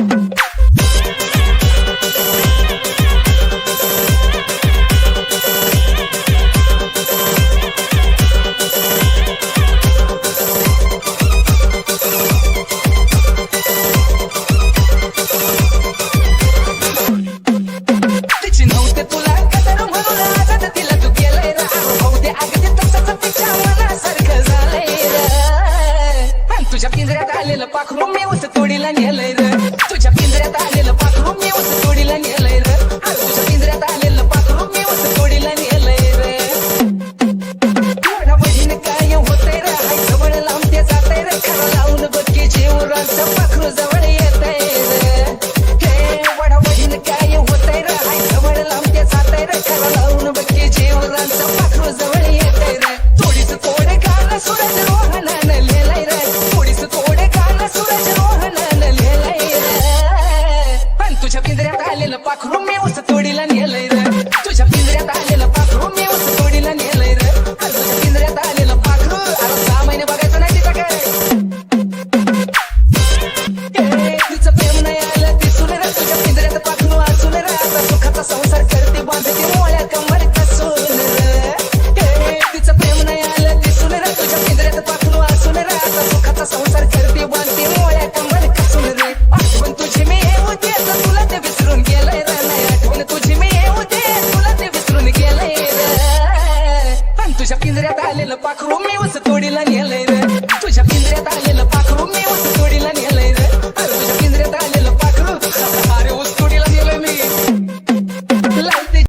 Mm-hmm. तुझ्या पिंजऱ्यात आलेलं पाखरू मी उस तोडीला नेलंय र. तुझ्या पिंजऱ्यात आलेलं पाखरू मी उस तोडीला नेलंय र. तुझ्या पिंजऱ्यात आलेलं पाखरू मी उस तोडीला नेलंय र. एवढा बहीण काय होतंय रे हाय जवळ लांबते जातंय र. खरं लावून बघ जीवराचं पाखरू जवळ तुझ्या पिंजऱ्यात आलेलं पाखरू मी उस तोडीला नेलंय र. तुझ्या पिंजऱ्यात आलेलं पाखरू मी उस तोडीला नेलंय रे. तुझ्या पिंजऱ्यात आलेलं पाखरू अरे सहा महिने बघायचं नाही तिथं काय. तिचं प्रेम नाही आलं दिसून रे तुझ्या पिंजऱ्यात पाखरू असून रे आता सुखाचा संसार करते बांधते मोळ्या कमर तुझ्या पिंजऱ्यात आलेलं पाखरू मी वस तोडीला नेलंय रे. तुझ्या पिंजऱ्यात आले